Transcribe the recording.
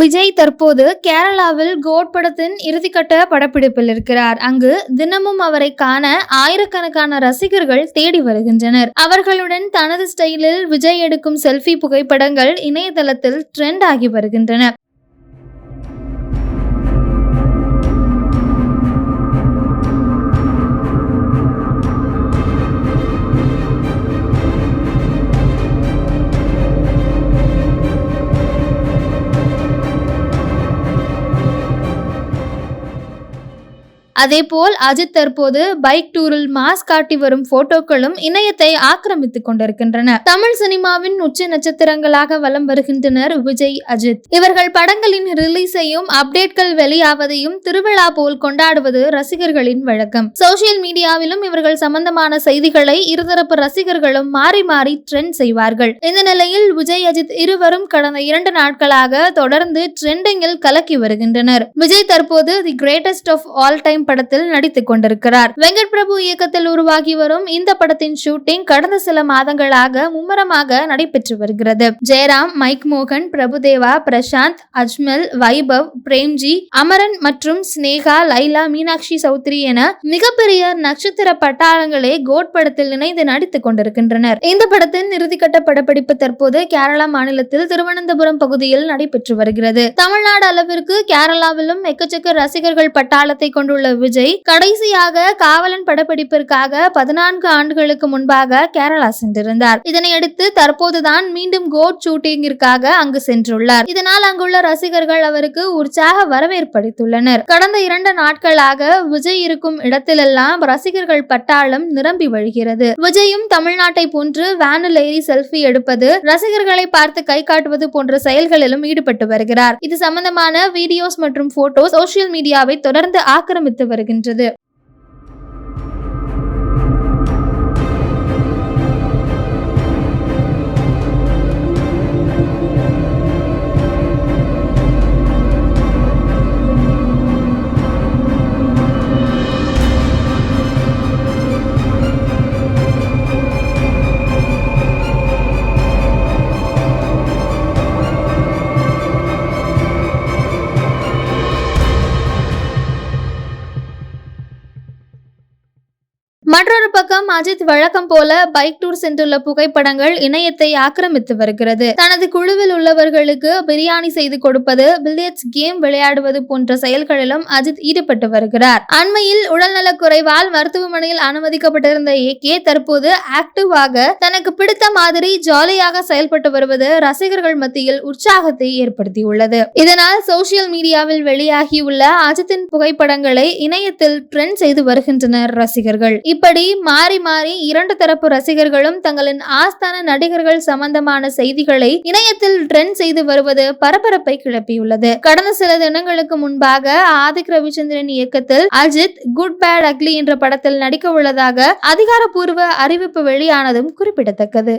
விஜய் தற்போது கேரளாவில் கோட் படத்தின் இறுதிக்கட்ட படப்பிடிப்பில் இருக்கிறார். அங்கு தினமும் அவரை காண ஆயிரக்கணக்கான ரசிகர்கள் தேடி வருகின்றனர். அவர்களுடன் தனது ஸ்டைலில் விஜய் எடுக்கும் செல்ஃபி புகைப்படங்கள் இணையதளத்தில் ட்ரெண்ட் ஆகி வருகின்றன. அதேபோல் அஜித் தற்போது பைக் டூரில் மாஸ் காட்டி வரும் போட்டோக்களும் இணையத்தை ஆக்கிரமித்துக் கொண்டிருக்கின்றன. தமிழ் சினிமாவின் உச்ச நட்சத்திரங்களாக வலம் வருகின்றனர் விஜய் அஜித். இவர்கள் படங்களின் ரிலீஸையும் அப்டேட்கள் வெளியாவதையும் திருவிழா போல் கொண்டாடுவது ரசிகர்களின் வழக்கம். சோசியல் மீடியாவிலும் இவர்கள் சம்பந்தமான செய்திகளை இருதரப்பு ரசிகர்களும் மாறி மாறி ட்ரெண்ட் செய்வார்கள். இந்த நிலையில் விஜய் அஜித் இருவரும் கடந்த இரண்டு நாட்களாக தொடர்ந்து ட்ரெண்டிங்கில் கலக்கி வருகின்றனர். விஜய் தற்போது the greatest of all time படத்தில் நடித்துக் கொண்டிருக்கிறார். வெங்கட் பிரபு இயக்கத்தில் உருவாகி வரும் இந்த படத்தின் ஷூட்டிங் கடந்த சில மாதங்களாக மும்முரமாக நடைபெற்று வருகிறது. ஜெயராம் மைக் மோகன் பிரபுதேவா பிரசாந்த் அஜ்மல் வைபவ் பிரேம்ஜி அமரன் மற்றும் ஸ்னேகா லைலா மீனாட்சி சௌத்ரி என மிகப்பெரிய நட்சத்திர பட்டாளங்களே கோட் படத்தில் இணைந்து நடித்துக் கொண்டிருக்கின்றனர். இந்த படத்தின் இறுதிக்கட்ட படப்பிடிப்பு தற்போது கேரளா மாநிலத்தில் திருவனந்தபுரம் பகுதியில் நடைபெற்று வருகிறது. தமிழ்நாடு அளவிற்கு கேரளாவிலும் எக்கச்சக்க ரசிகர்கள் பட்டாளத்தை கொண்டுள்ள விஜய் கடைசியாக காவலன் படப்பிடிப்பிற்காக பதினான்கு ஆண்டுகளுக்கு முன்பாக கேரளா சென்றிருந்தார். இதனையடுத்து தற்போதுதான் மீண்டும் கோட் ஷூட்டிங்கிற்காக அங்கு சென்றுள்ளார். இதனால் அங்குள்ள ரசிகர்கள் அவருக்கு உற்சாக வரவேற்பளித்துள்ளனர். கடந்த இரண்டு நாட்களாக விஜய் இருக்கும் இடத்திலெல்லாம் ரசிகர்கள் பட்டாளம் நிரம்பி வழிகிறது. விஜயும் தமிழ்நாட்டை போன்று வேனில் ஏறி செல்ஃபி எடுப்பது ரசிகர்களை பார்த்து கை காட்டுவது போன்ற செயல்களிலும் ஈடுபட்டு வருகிறார். இது சம்பந்தமான வீடியோஸ் மற்றும் போட்டோஸ் சோசியல் மீடியாவை தொடர்ந்து ஆக்கிரமித்து வருகின்றது. மற்றொரு பக்கம் அஜித் வழக்கம் போல பைக் டூர் சென்றுள்ள புகைப்படங்கள் இணையத்தை ஆக்கிரமித்து வருகிறது. தனது குழுவில் உள்ளவர்களுக்கு பிரியாணி செய்து கொடுப்பது பில்லியட்ஸ் கேம் விளையாடுவது போன்ற செயல்களிலும் அஜித் ஈடுபட்டு வருகிறார். அண்மையில் உடல்நலக் குறைவால் மருத்துவமனையில் அனுமதிக்கப்பட்டிருந்த ஏகே தற்போது ஆக்டிவாக தனக்கு பிடித்த மாதிரி ஜாலியாக செயல்பட்டு வருவது ரசிகர்கள் மத்தியில் உற்சாகத்தை ஏற்படுத்தியுள்ளது. இதனால் சோசியல் மீடியாவில் வெளியாகியுள்ள அஜித்தின் புகைப்படங்களை இணையத்தில் ட்ரெண்ட் செய்து வருகின்றனர் ரசிகர்கள். இப்படி மாறி மாறி இரண்டு தரப்பு ரசிகர்களும் தங்களின் ஆஸ்தான நடிகர்கள் சம்பந்தமான செய்திகளை இணையத்தில் ட்ரெண்ட் செய்து வருவது பரபரப்பை கிளப்பியுள்ளது. கடந்த சில தினங்களுக்கு முன்பாக ஆதிக் ரவிச்சந்திரன் இயக்கத்தில் அஜித் குட் பேட் அக்லி என்ற படத்தில் நடிக்க உள்ளதாக அதிகாரப்பூர்வ அறிவிப்பு வெளியானதும் குறிப்பிடத்தக்கது.